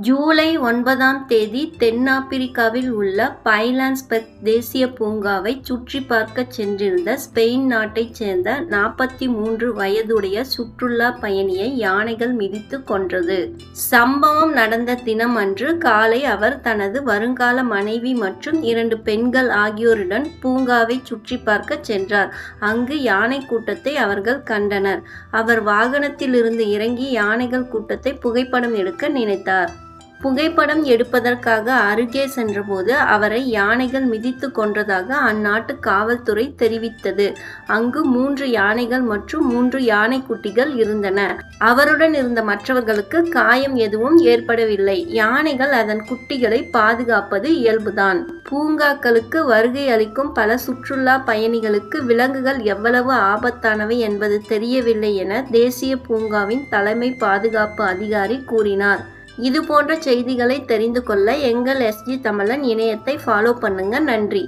ஜூலை ஒன்பதாம் தேதி தென்னாப்பிரிக்காவில் உள்ள பைலான்ஸ்பெக் தேசிய பூங்காவை சுற்றி பார்க்கச் சென்றிருந்த ஸ்பெயின் நாட்டைச் சேர்ந்த நாற்பத்தி மூன்று வயதுடைய சுற்றுலா பயணியை யானைகள் மிதித்து கொன்றது. சம்பவம் நடந்த தினம் அன்று காலை அவர் தனது வருங்கால மனைவி மற்றும் இரண்டு பெண்கள் ஆகியோருடன் பூங்காவை சுற்றி பார்க்கச் சென்றார். அங்கு யானை கூட்டத்தை அவர்கள் கண்டனர். அவர் வாகனத்திலிருந்து இறங்கி யானைகள் கூட்டத்தை புகைப்படம் எடுக்க நினைத்தார். புகைப்படம் எடுப்பதற்காக அருகே சென்றபோது அவரை யானைகள் மிதித்து கொன்றதாக அந்நாட்டு காவல்துறை தெரிவித்தது. அங்கு மூன்று யானைகள் மற்றும் மூன்று யானைக்குட்டிகள் இருந்தன. அவருடன் இருந்த மற்றவர்களுக்கு காயம் எதுவும் ஏற்படவில்லை. யானைகள் அதன் குட்டிகளை பாதுகாப்பது இயல்புதான். பூங்காக்களுக்கு வருகை அளிக்கும் பல சுற்றுலா பயணிகளுக்கு விலங்குகள் எவ்வளவு ஆபத்தானவை என்பது தெரியவில்லை என தேசிய பூங்காவின் தலைமை பாதுகாப்பு அதிகாரி கூறினார். இது போன்ற செய்திகளை தெரிந்து கொள்ள எங்கள் எஸ்ஜி தமிழன் இணையத்தை ஃபாலோ பண்ணுங்க. நன்றி.